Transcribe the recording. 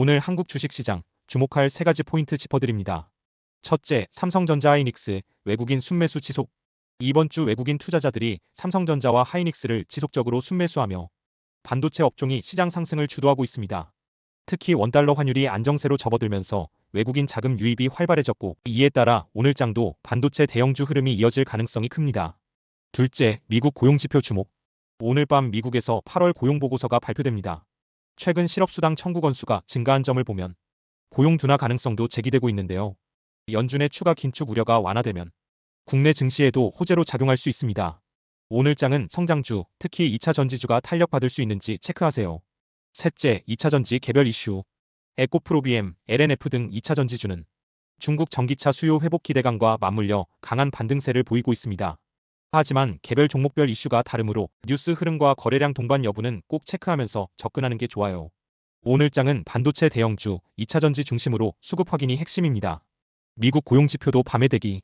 오늘 한국 주식시장 주목할 세 가지 포인트 짚어드립니다. 첫째, 삼성전자 하이닉스 외국인 순매수 지속. 이번 주 외국인 투자자들이 삼성전자와 하이닉스를 지속적으로 순매수하며 반도체 업종이 시장 상승을 주도하고 있습니다. 특히 원달러 환율이 안정세로 접어들면서 외국인 자금 유입이 활발해졌고 이에 따라 오늘장도 반도체 대형주 흐름이 이어질 가능성이 큽니다. 둘째, 미국 고용지표 주목. 오늘 밤 미국에서 8월 고용보고서가 발표됩니다. 최근 실업수당 청구 건수가 증가한 점을 보면 고용 둔화 가능성도 제기되고 있는데요. 연준의 추가 긴축 우려가 완화되면 국내 증시에도 호재로 작용할 수 있습니다. 오늘 장은 성장주, 특히 2차 전지주가 탄력받을 수 있는지 체크하세요. 셋째, 2차 전지 개별 이슈. 에코프로비엠, LNF 등 2차 전지주는 중국 전기차 수요 회복 기대감과 맞물려 강한 반등세를 보이고 있습니다. 하지만 개별 종목별 이슈가 다르므로 뉴스 흐름과 거래량 동반 여부는 꼭 체크하면서 접근하는 게 좋아요. 오늘 장은 반도체 대형주, 2차 전지 중심으로 수급 확인이 핵심입니다. 미국 고용 지표도 밤에 대기.